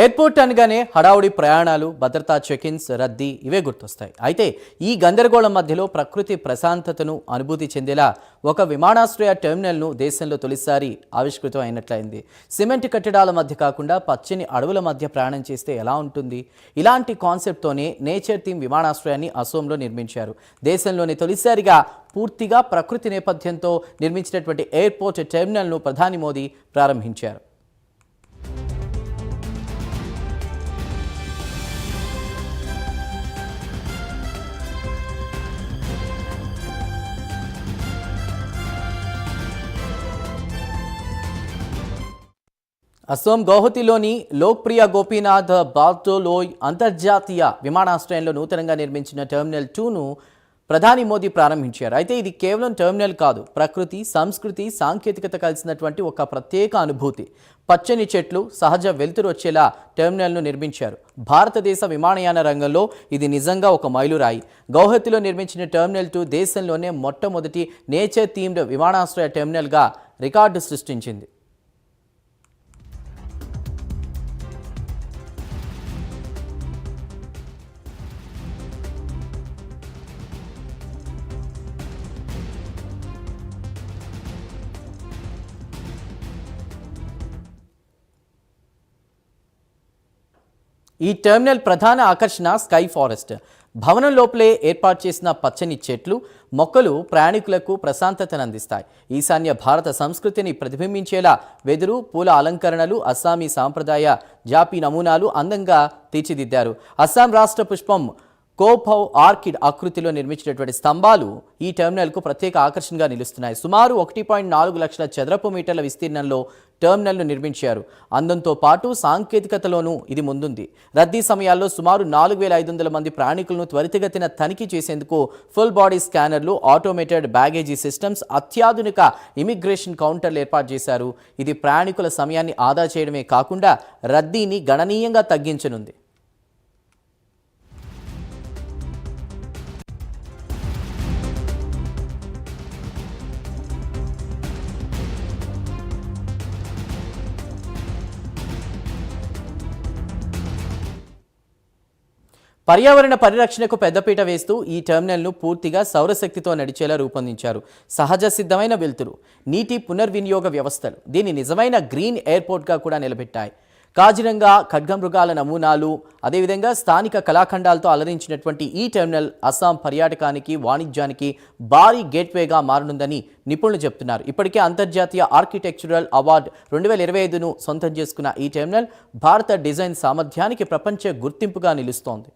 Airport అనగానే హడావుడి ప్రయాణాలు భద్రతా చెకిన్స్ రద్దీ ఇవే గుర్తొస్తాయి. అయితే ఈ గందరగోళం మధ్యలో ప్రకృతి ప్రశాంతతను అనుభూతి చెందేలా ఒక విమానాశ్రయ టెర్మినల్ను దేశంలో తొలిసారి ఆవిష్కృతం అయినట్లయింది సిమెంట్ కట్టడాల మధ్య కాకుండా పచ్చని అడవుల మధ్య ప్రయాణం చేస్తే ఎలా ఉంటుంది? ఇలాంటి కాన్సెప్ట్తోనే నేచర్ థీమ్ విమానాశ్రయాన్ని అసోంలో నిర్మించారు. దేశంలోని తొలిసారిగా పూర్తిగా ప్రకృతి నేపథ్యంతో నిర్మించినటువంటి ఎయిర్పోర్ట్ టెర్మినల్ను ప్రధాని మోదీ ప్రారంభించారు. అసోం గౌహతిలోని లోక్ప్రియ గోపీనాథ్ బాల్టోలోయ్ అంతర్జాతీయ విమానాశ్రయంలో నూతనంగా నిర్మించిన టెర్మినల్ టూను ప్రధాని మోదీ ప్రారంభించారు. అయితే ఇది కేవలం టెర్మినల్ కాదు ప్రకృతి సంస్కృతి సాంకేతికత కలిసినటువంటి ఒక ప్రత్యేక అనుభూతి. పచ్చని చెట్లు సహజ వెలుతురు వచ్చేలా టెర్మినల్ను నిర్మించారు. భారతదేశ విమానయాన రంగంలో ఇది నిజంగా ఒక మైలురాయి. గౌహతిలో నిర్మించిన టెర్మినల్ టూ దేశంలోనే మొట్టమొదటి నేచర్ థీమ్డ్ విమానాశ్రయ టెర్మినల్గా రికార్డు సృష్టించింది. ఈ టెర్మినల్ ప్రధాన ఆకర్షణ స్కై ఫారెస్ట్. భవనం లోపలే ఏర్పాటు చేసిన పచ్చని చెట్లు మొక్కలు ప్రయాణికులకు ప్రశాంతతను అందిస్తాయి ఈశాన్య భారత సంస్కృతిని ప్రతిబింబించేలా వెదురు పూల అలంకరణలు అస్సామీ సాంప్రదాయ జాపి నమూనాలు అందంగా తీర్చిదిద్దారు. అస్సాం రాష్ట్ర పుష్పం కోపౌ ఆర్కిడ్ ఆకృతిలో నిర్మించినటువంటి స్తంభాలు ఈ టెర్మినల్కు ప్రత్యేక ఆకర్షణగా నిలుస్తున్నాయి. సుమారు ఒకటి పాయింట్ నాలుగు లక్షల చదరపు మీటర్ల విస్తీర్ణంలో టెర్మినల్ను నిర్మించారు. అందంతో పాటు సాంకేతికతలోనూ ఇది ముందుంది. రద్దీ సమయాల్లో సుమారు నాలుగు వేల ఐదు వందల మంది ప్రయాణికులను త్వరితగతిన తనిఖీ చేసేందుకు ఫుల్ బాడీ స్కానర్లు ఆటోమేటెడ్ బ్యాగేజీ సిస్టమ్స్ అత్యాధునిక ఇమిగ్రేషన్ కౌంటర్లు ఏర్పాటు చేశారు. ఇది ప్రయాణికుల సమయాన్ని ఆదా చేయడమే కాకుండా రద్దీని గణనీయంగా తగ్గించనుంది. పర్యావరణ పరిరక్షణకు పెద్దపీట వేస్తూ ఈ టెర్మినల్ను పూర్తిగా సౌరశక్తితో నడిచేలా రూపొందించారు. సహజ సిద్ధమైన వెలుతురు నీటి పునర్వినియోగ వ్యవస్థలు దీన్ని నిజమైన గ్రీన్ ఎయిర్పోర్ట్గా కూడా నిలబెట్టాయి. కాజిరంగా ఖడ్గమృగాల నమూనాలు అదేవిధంగా స్థానిక కళాఖండాలతో అలరించినటువంటి ఈ టెర్మినల్ అస్సాం పర్యాటకానికి వాణిజ్యానికి భారీ గేట్వేగా మారనుందని నిపుణులు చెప్తున్నారు. ఇప్పటికే అంతర్జాతీయ ఆర్కిటెక్చరల్ అవార్డు రెండు వేల ఇరవై ఐదును సొంతం చేసుకున్న ఈ టెర్మినల్ భారత డిజైన్ సామర్థ్యానికి ప్రపంచ గుర్తింపుగా నిలుస్తోంది.